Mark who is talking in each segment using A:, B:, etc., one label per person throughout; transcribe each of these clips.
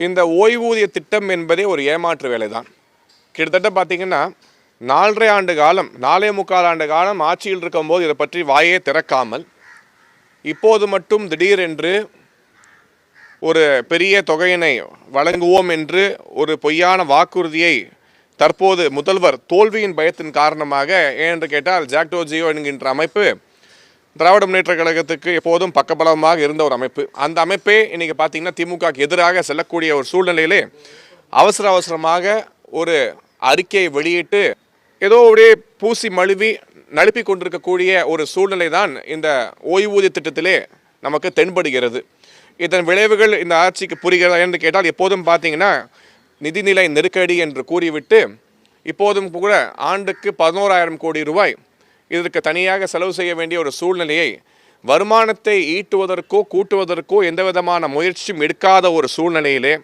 A: இந்த ஓய்வூதிய திட்டம் என்பதே ஒரு ஏமாற்று வேலை தான் கிட்டத்தட்ட பார்த்தீங்கன்னா நாலரை ஆண்டு காலம் நாலே முக்கால் ஆண்டு காலம் ஆட்சியில் இருக்கும்போது இதை பற்றி வாயே திறக்காமல் இப்போது மட்டும் திடீரென்று ஒரு பெரிய தொகையினை வழங்குவோம் என்று ஒரு பொய்யான வாக்குறுதியை தற்போது முதல்வர் தோல்வியின் பயத்தின் காரணமாக ஏனென்று கேட்டால் ஜாக்டோ ஜியோ என்கின்ற அமைப்பு திராவிட முன்னேற்ற கழகத்துக்கு எப்போதும் பக்கபலமாக இருந்த ஒரு அமைப்பு. அந்த அமைப்பே இன்னைக்கு பார்த்தீங்கன்னா திமுகவுக்கு எதிராக செல்லக்கூடிய ஒரு சூழ்நிலையிலே அவசர அவசரமாக ஒரு அறிக்கையை வெளியிட்டு ஏதோ அப்படியே பூசி மழுவி நழுப்பி கொண்டிருக்கக்கூடிய ஒரு சூழ்நிலை தான் இந்த ஓய்வூதிய திட்டத்திலே நமக்கு தென்படுகிறது. இதன் விளைவுகள் இந்த ஆட்சிக்கு புரிகிறதா என்று கேட்டால் எப்போதும் பார்த்தீங்கன்னா நிதிநிலை நெருக்கடி என்று கூறிவிட்டு இப்போதும் கூட ஆண்டுக்கு பதினோராயிரம் கோடி ரூபாய் இதற்கு தனியாக செலவு செய்ய வேண்டிய ஒரு சூழ்நிலையை வருமானத்தை ஈட்டுவதற்கோ கூட்டுவதற்கோ எந்த விதமான முயற்சியும் எடுக்காத ஒரு சூழ்நிலையிலே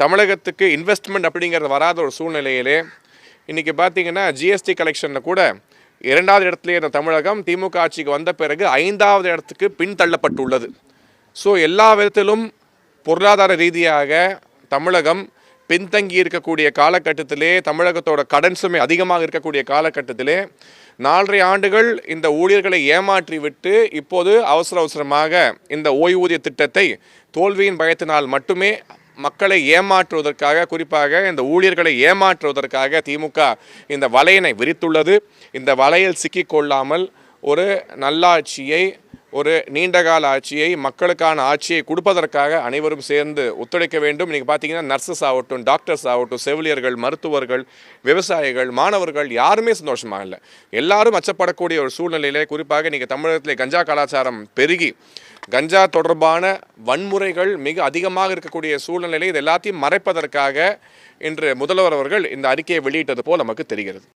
A: தமிழகத்துக்கு இன்வெஸ்ட்மெண்ட் அப்படிங்கிறது வராத ஒரு சூழ்நிலையிலே இன்றைக்கி பார்த்தீங்கன்னா ஜிஎஸ்டி கலெக்ஷனில் கூட இரண்டாவது இடத்துல இருந்த தமிழகம் திமுக ஆட்சிக்கு வந்த பிறகு ஐந்தாவது இடத்துக்கு பின்தள்ளப்பட்டுள்ளது. ஸோ எல்லா விதத்திலும் பொருளாதார ரீதியாக தமிழகம் பின்தங்கி இருக்கக்கூடிய காலகட்டத்திலே தமிழகத்தோட கடன் சுமை அதிகமாக இருக்கக்கூடிய காலகட்டத்திலே நாலரை ஆண்டுகள் இந்த ஊழியர்களை ஏமாற்றி விட்டு இப்போது அவசர அவசரமாக இந்த ஓய்வூதிய திட்டத்தை தோல்வியின் பயத்தினால் மட்டுமே மக்களை ஏமாற்றுவதற்காக குறிப்பாக இந்த ஊழியர்களை ஏமாற்றுவதற்காக திமுக இந்த வலையினை விரித்துள்ளது. இந்த வலையில் சிக்கிக்கொள்ளாமல் ஒரு நல்லாட்சியை ஒரு நீண்டகால ஆட்சியை மக்களுக்கான ஆட்சியை கொடுப்பதற்காக அனைவரும் சேர்ந்து ஒத்துழைக்க வேண்டும். இன்றைக்கி பார்த்தீங்கன்னா நர்சஸ் ஆகட்டும் டாக்டர்ஸ் ஆகட்டும் செவிலியர்கள் மருத்துவர்கள் விவசாயிகள் மாணவர்கள் யாருமே சந்தோஷமாக இல்லை. எல்லாரும் அச்சப்படக்கூடிய ஒரு சூழ்நிலையிலே குறிப்பாக இன்றைக்கி தமிழகத்திலே கஞ்சா கலாச்சாரம் பெருகி கஞ்சா தொடர்பான வன்முறைகள் மிக அதிகமாக இருக்கக்கூடிய சூழ்நிலையில் இது எல்லாத்தையும் மறைப்பதற்காக இன்று முதல்வர் அவர்கள் இந்த அறிக்கையை வெளியிட்டது போல் நமக்கு தெரிகிறது.